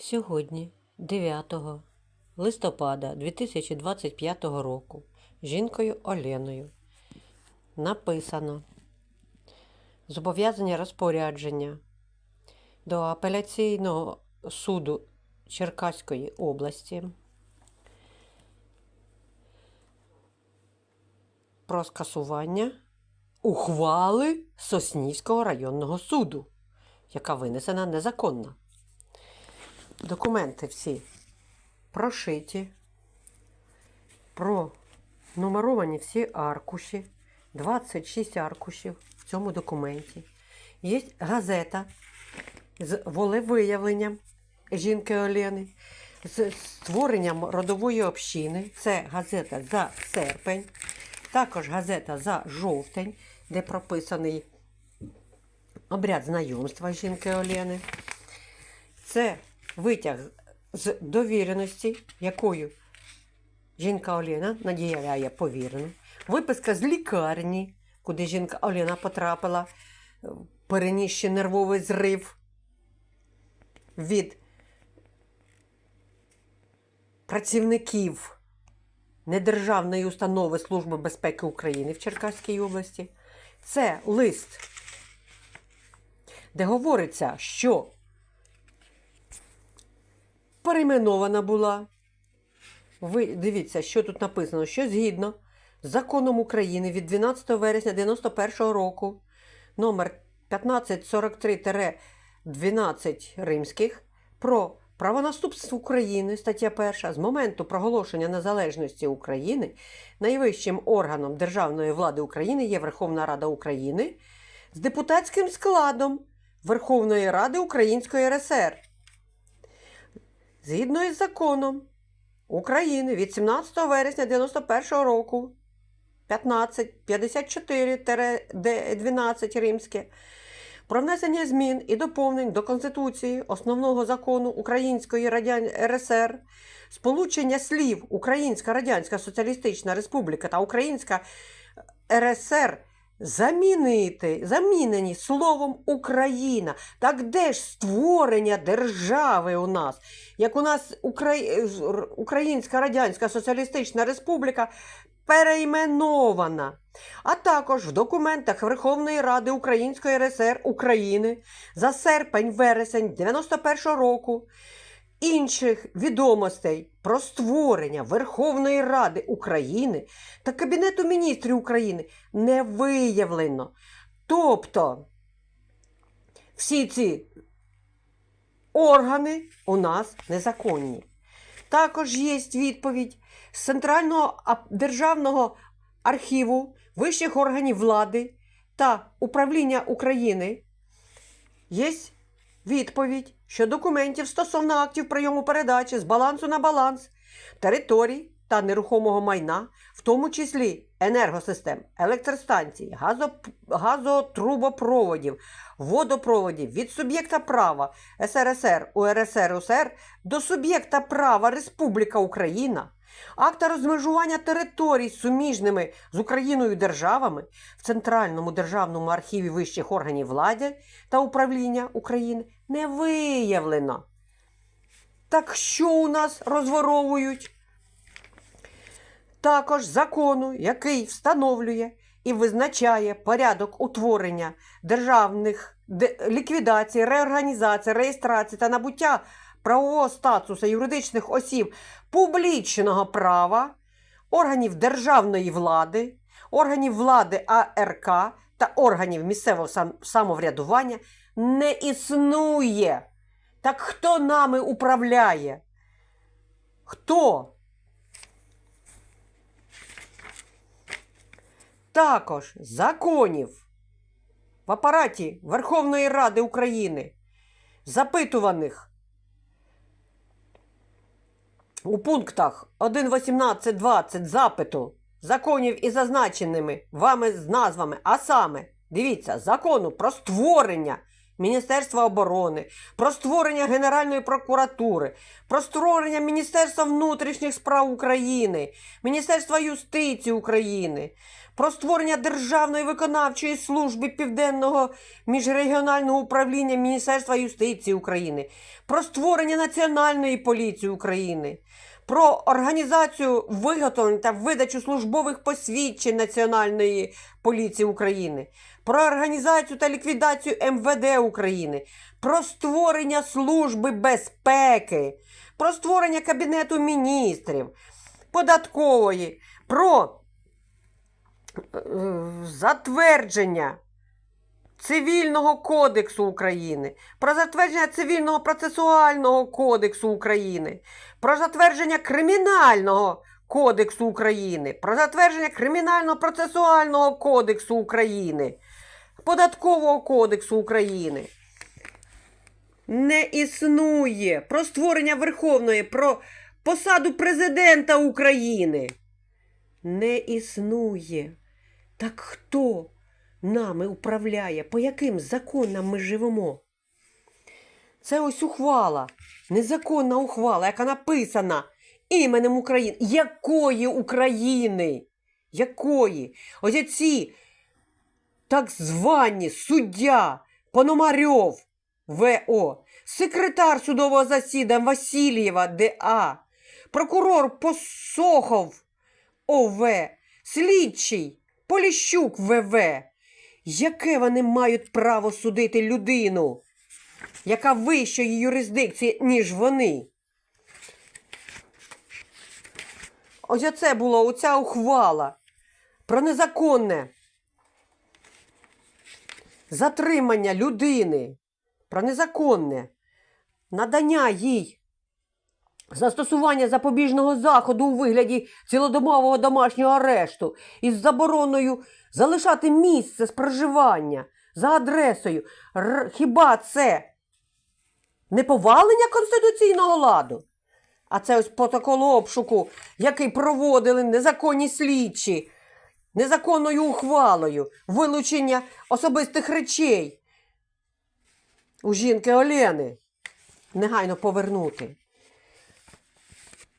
Сьогодні, 9 листопада 2025 року, жінкою Оленою написано зобов'язання розпорядження до апеляційного суду Черкаської області про скасування ухвали Соснівського районного суду, яка винесена незаконно. Документи всі прошиті, пронумеровані всі аркуші, 26 аркушів в цьому документі. Є газета з волевиявленням жінки Олени, з створенням родової общини. Це газета за серпень, також газета за жовтень, де прописаний обряд знайомства жінки Олени. Це витяг з довіреності, якою жінка Олена наділяє повірену. Виписка з лікарні, куди жінка Олена потрапила, перенісши нервовий зрив від працівників Недержавної установи Служби безпеки України в Черкаській області. Це лист, де говориться, що перейменована була. Ви дивіться, що тут написано, що згідно з законом України від 12 вересня 91 року, номер 1543-12 римських про правонаступство України, стаття 1, з моменту проголошення незалежності України найвищим органом державної влади України є Верховна Рада України з депутатським складом Верховної Ради Української РСР. Згідно із законом України від 17 вересня 91 року 1554-12 римське про внесення змін і доповнень до Конституції основного закону Української Радян... РСР, сполучення слів Українська Радянська Соціалістична Республіка та Українська РСР замінити, замінені словом Україна. Так де ж створення держави у нас? Як у нас Украї... Українська Радянська Соціалістична Республіка перейменована, а також в документах Верховної Ради Української РСР України за серпень-вересень 91 року. Інших відомостей про створення Верховної Ради України та Кабінету міністрів України не виявлено. Тобто всі ці органи у нас незаконні. Також є відповідь з Центрального державного архіву вищих органів влади та управління України. Є відповідь, що документів стосовно актів прийому передачі з балансу на баланс територій та нерухомого майна, в тому числі енергосистем, електростанцій, газотрубопроводів, водопроводів від суб'єкта права СРСР, УРСР, УСР до суб'єкта права Республіка Україна, акта розмежування територій суміжними з Україною державами в Центральному державному архіві вищих органів влади та управління України не виявлено. Так що у нас розворовують? Також закону, який встановлює і визначає порядок утворення державних де- ліквідації, реорганізації, реєстрації та набуття правового статусу юридичних осіб публічного права, органів державної влади, органів влади АРК та органів місцевого самоврядування не існує. Так хто нами управляє? Хто? Також законів в апараті Верховної Ради України, запитуваних у пунктах 1.18.20 запиту законів із зазначеними вами з назвами, а саме, дивіться, закону про створення Міністерства оборони, про створення Генеральної прокуратури, про створення Міністерства внутрішніх справ України, Міністерства юстиції України, про створення Державної виконавчої служби Південного міжрегіонального управління Міністерства юстиції України, про створення Національної поліції України, про організацію виготовлення та видачу службових посвідчень Національної поліції України, про організацію та ліквідацію МВД України, про створення служби безпеки, про створення Кабінету міністрів, податкової, про е, затвердження Цивільного кодексу України, про затвердження Цивільного процесуального кодексу України, про затвердження Кримінального кодексу України, про затвердження Кримінального процесуального кодексу України, Податкового кодексу України. Не існує про створення Верховної, про посаду президента України. Не існує. Так хто нами управляє? По яким законам ми живемо? Це ось ухвала, незаконна ухвала, яка написана іменем України. Якої України? Якої? Ось ці так звані суддя Пономарьов ВО, секретар судового засідання Васильєва ДА, прокурор Посохов ОВ, слідчий Поліщук ВВ. Яке вони мають право судити людину, яка вищої юрисдикції, ніж вони? Ось оце було оця ухвала про незаконне затримання людини, про незаконне надання їй застосування запобіжного заходу у вигляді цілодомового домашнього арешту із забороною залишати місце з проживання за адресою. Р- Хіба це не повалення конституційного ладу? А це ось протокол обшуку, який проводили незаконні слідчі, незаконною ухвалою, вилучення особистих речей у жінки Олени. Негайно повернути.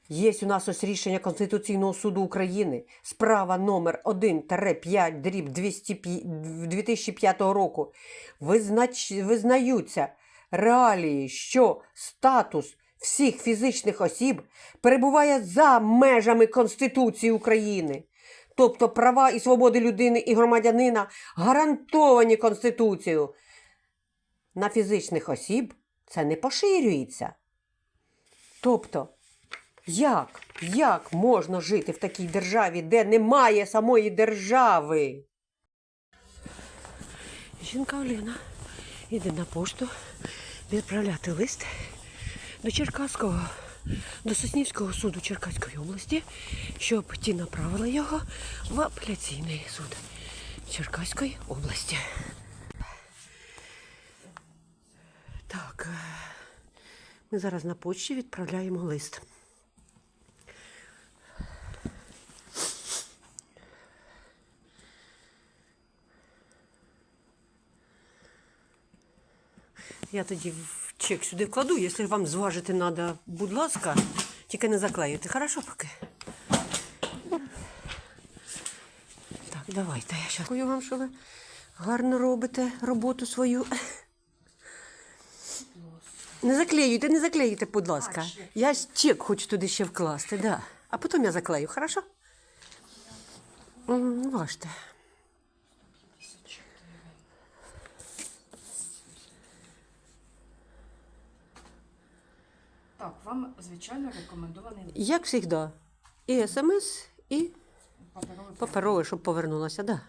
Є у нас ось рішення Конституційного суду України, справа номер 1-5 дріб 205 2005 року. Визнач... Визнаються реалії, що статус всіх фізичних осіб перебуває за межами Конституції України. Тобто права і свободи людини і громадянина гарантовані Конституцією. На фізичних осіб це не поширюється. Тобто, як? Як можна жити в такій державі, де немає самої держави? Жінка Олена йде на пошту відправляти лист до Черкаського, до Соснівського суду Черкаської області, щоб ті направили його в апеляційний суд Черкаської області. Так, е, ми зараз на почті відправляємо лист. Я тоді чек сюди вкладу, якщо вам зважити треба, будь ласка, тільки не заклеюйте. Хорошо поки. Так, давайте. Я щас дякую вам, що ви гарно робите роботу свою. Не заклеюйте, не заклеюйте, будь ласка. Я чек хочу туди ще вкласти, да. А потім я заклею, хорошо? М, Важте. Так, вам, звичайно, рекомендований Як завжди. І смс, і паперовий паперове, щоб повернулося, да.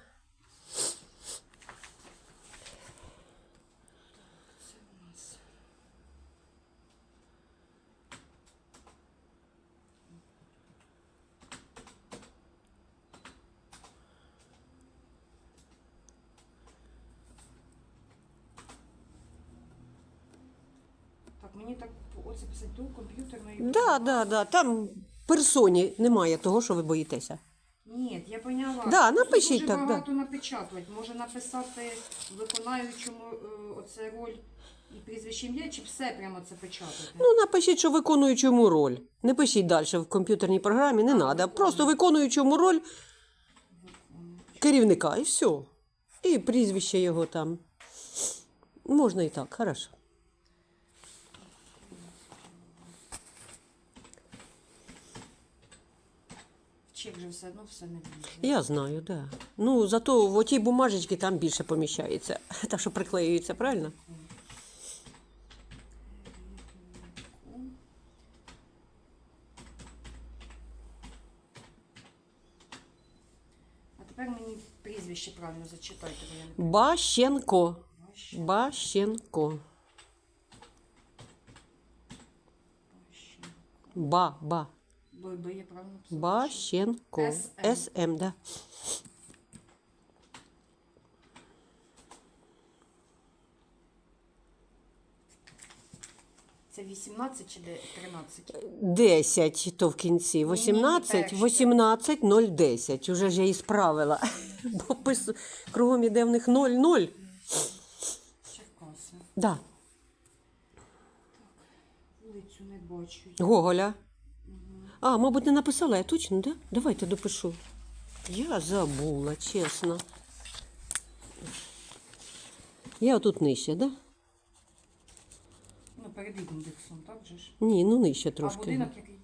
Так, мені так оце писати до комп'ютерної. Да, да, да. Там персоні немає того, що ви боїтеся. Ні, я поняла. Да, напишіть дуже так, багато напечатувати. Може написати виконуючому е, оце роль і прізвище ім'я, чи все прямо це печатати? Ну, напишіть, що виконуючому роль. Не пишіть далі в комп'ютерній програмі, не треба. Просто виконуючому роль керівника і все. І прізвище його там. Можна і так, хорошо. Чек же все одно все не. Я знаю, да. Ну, зато в отій бумажечці там більше поміщається. Та, що приклеюється, правильно? А тепер мені прізвище правильно зачитайте, бо я не Бащенко. бачу. Бащенко. Ба, ба. Бо, бо я правильно писала. Бащенко. СМ. СМ, да. Це 18 чи де- 13? 10 то в кінці. 18, перше. 18, 0, 10. Уже ж я і справила. Бо пис... кругом іде в них 0, 0. Черкаси. Да. Вулицю не бачу. Гоголя. А, мабуть, не написала я точно, да? Давайте допишу. Я забула, чесно. Я отут нижче, да? Ну, перед індексом, так же ж? Ні, ну нижче А трошки. будинок який?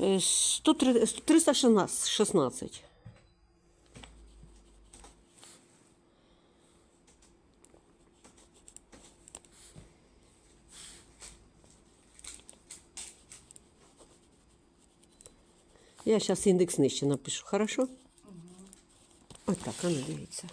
Е, 103 316. Я зараз індекс нижче напишу, хорошо? Ось так, а ну дивіться.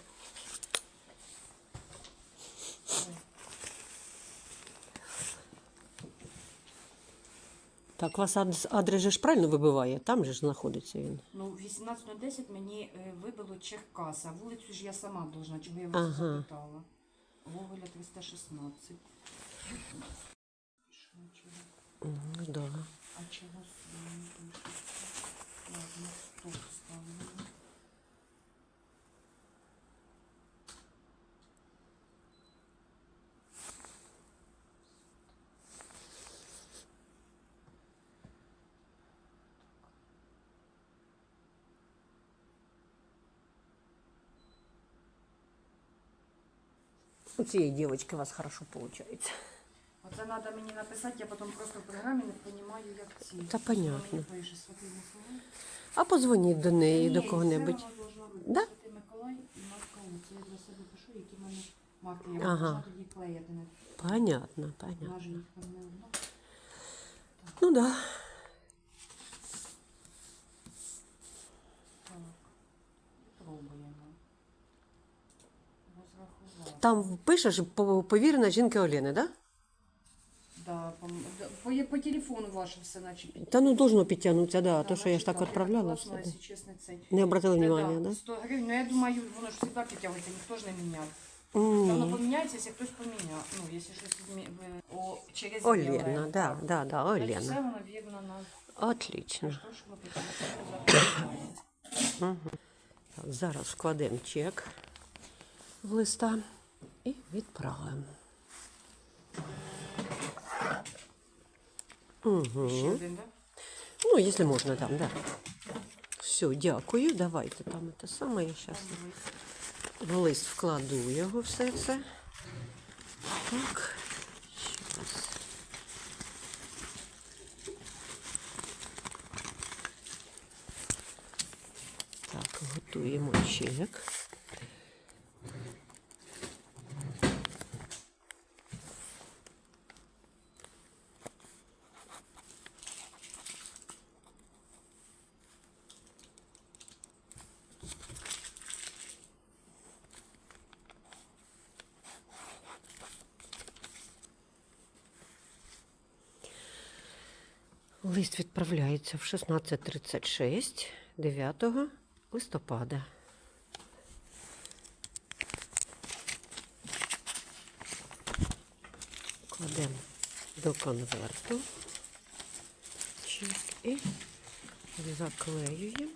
Так, у вас адрес, адрес же ж правильно вибиває, там же ж знаходиться він. Ну, 18.10 мені е, вибило Черкаса. Вулицю ж я сама должна, чого я вас Ага. запитала. Гоголя 316. Що. Ну, да. А чого сьогодні пишуть? Ладно, стоп ставлю. У цієї дівчинки у вас хорошо виходить. Оце треба мені написати, я потім просто в програмі не розумію, як ці. Та понятно. Мені пише. А позвоніть до неї, до кого-небудь. Це Да? Миколай і Марка У. Я для себе пишу, які в мене марки. Я Ага. можна тоді клеїти Понятно, понятно. Вона їх там не одна. Ну да. Так. Пробуємо. Розрахувати. Там пишеш повірена жінка Олени, да? Да, по, по, по телефону ваше все наче під- Та ну должно підтягнутися, да, Да, то що я ж так відправляла класно, якщо чесно, цей. Не обратили Та внимання, да? 100 гривень, ну я думаю, воно ж завжди підтягується, ніхто ж не міняв. М, Воно поміняється, якщо хтось поміняв. Ну, якщо щось змі... О, через Єлену, да, да, да, Олена. Все воно вірно на Отлично. ми Так, зараз вкладемо чек в листа і відправимо. Угу. Ще один, так? Ну, якщо можна там, да. Все, дякую. Давайте там те саме. Я зараз в лист вкладу його все це. Так. Щас. Так, готуємо чек. Лист відправляється в 16.36 9 листопада. Кладемо до конверту чек і заклеюємо.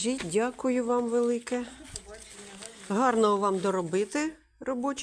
Все, дякую вам велике. Гарного вам доробити робочий.